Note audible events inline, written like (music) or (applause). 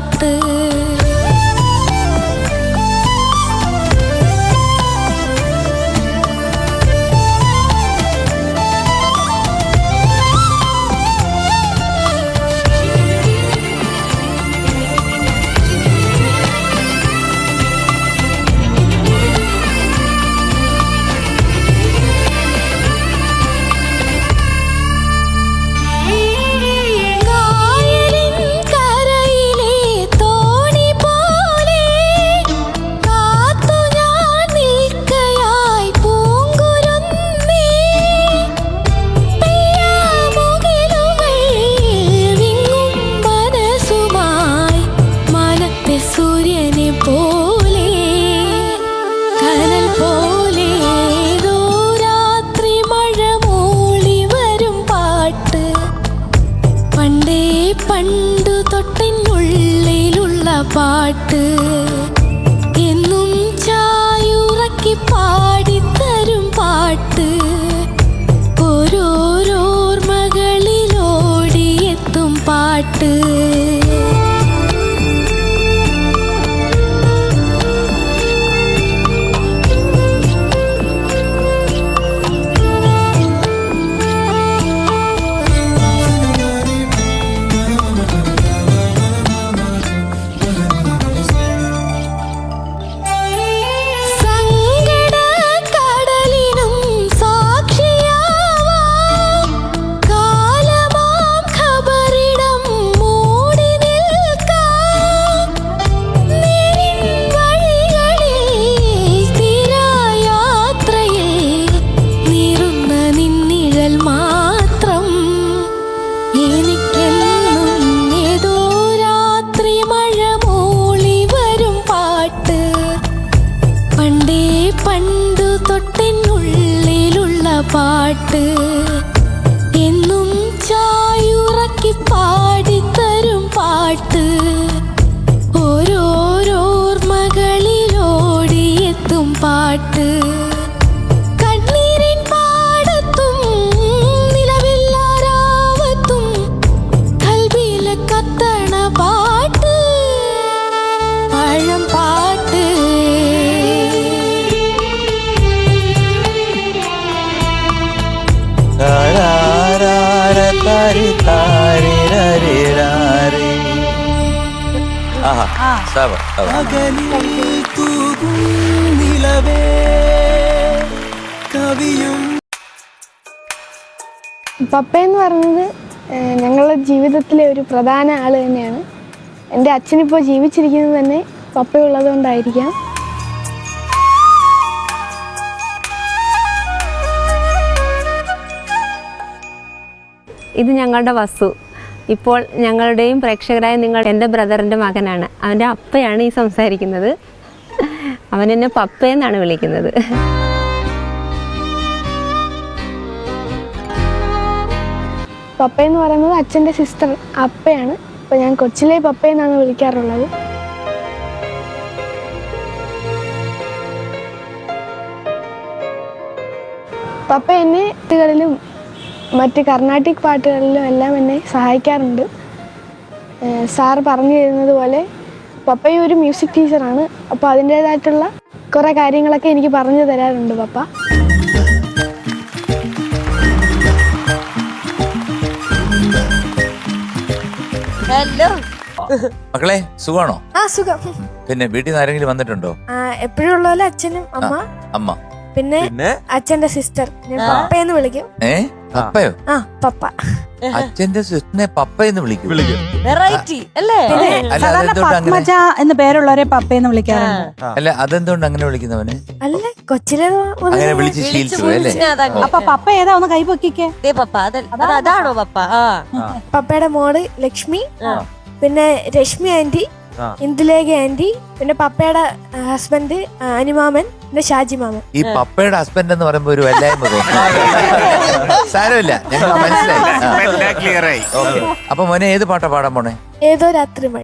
പാട്ട് തൊട്ടിനുള്ളിലുള്ള പാട്ട് എന്നും ചായുറക്കി പാടിത്തരും പാട്ട്. ഓരോരോർമകളിലോടിയെത്തും പാട്ട്. പാട്ട് എന്നും ചായുറക്കി പാടിത്തരും പാട്ട്. ഓരോരോർമകളിലോടിയെത്തും പറയുന്നത് പറഞ്ഞത് ഞങ്ങളുടെ ജീവിതത്തിലെ ഒരു പ്രധാന ആൾ തന്നെയാണ്. എന്റെ അച്ഛനിപ്പോൾ ജീവിച്ചിരിക്കുന്നത് തന്നെ പപ്പയുള്ളത് കൊണ്ടായിരിക്കാം ഇത് ഞങ്ങളുടെ വസ്തു ഇപ്പോൾ ഞങ്ങളുടെയും പ്രേക്ഷകരായ നിങ്ങൾ എന്റെ ബ്രദറിന്റെ മകനാണ്. അവന്റെ അപ്പയാണ് ഈ സംസാരിക്കുന്നത്. അവൻ എന്നെ പപ്പയെന്നാണ് വിളിക്കുന്നത്. പപ്പ എന്ന് പറയുന്നത് അച്ഛന്റെ സിസ്റ്റർ അപ്പയാണ്. അപ്പോൾ ഞാൻ കൊച്ചിലെ പപ്പ എന്നാണ് വിളിക്കാറുള്ളത്. പപ്പ എന്നെ പാട്ടുകളിലും മറ്റ് കർണാട്ടിക് പാട്ടുകളിലും എല്ലാം എന്നെ സഹായിക്കാറുണ്ട്. ഏഹ് സാർ പറഞ്ഞു തരുന്നത് പോലെ പപ്പയും ഒരു മ്യൂസിക് ടീച്ചറാണ്. അപ്പോൾ അതിന്റേതായിട്ടുള്ള കുറേ കാര്യങ്ങളൊക്കെ എനിക്ക് പറഞ്ഞു തരാറുണ്ട് പപ്പ. ഹലോ. മക്കളെ സുഖമാണോ? ആ സുഖം. പിന്നെ വീട്ടിൽ നിന്ന് ആരെങ്കിലും വന്നിട്ടുണ്ടോ? എപ്പോഴും ഉള്ള പോലെ അച്ഛനും അമ്മ. അമ്മ. പിന്നെ അച്ഛന്റെ സിസ്റ്റർ. ഞാൻ. പപ്പയെന്ന് വിളിക്കും. ഏ? പപ്പയോ? ആ പപ്പ. അച്ഛന്റെ സിസ്റ്ററിനെ പപ്പ എന്ന് വിളിക്കും. വിളിക്കും. വെറൈറ്റി അല്ലേ? പിന്നെ അല്ല സാധാരണ അതെന്തുകൊണ്ട് അങ്ങനെ? പത്മജ എന്ന് പേരുള്ളവരെ പപ്പയെന്ന് വിളിക്കാറുണ്ട്. അല്ല അതെന്തുകൊണ്ട് അങ്ങനെ വിളിക്കുന്നവന്? അല്ല കൊച്ചിലെ അങ്ങനെ വിളിച്ച് ശീലിച്ചു അല്ലേ? അപ്പൊ പപ്പ ഏതാ? ഒന്ന് കൈ പൊക്കിക്കേ. പപ്പ അത് അത് അതാണോ പപ്പ? ആ. പപ്പയുടെ മോൾ ലക്ഷ്മി പിന്നെ രശ്മി ആന്റി. ഇന്ദുലേഖ ആന്റി പിന്നെ പപ്പയുടെ ഹസ്ബൻഡ് അനിമാമൻ പിന്നെ ഷാജി മാമൻ. ഈ പപ്പയുടെ ഹസ്ബൻഡ് എന്ന് പറയുമ്പോ ഒരു വല്ലായ്മ തോന്നുന്നു. (laughs) സാരമില്ല. മനസ്സിലായി. അപ്പൊ മോനെ ഏത് പാട്ടാ പാടാൻ പോണേ? ഏതോ രാത്രി മഴ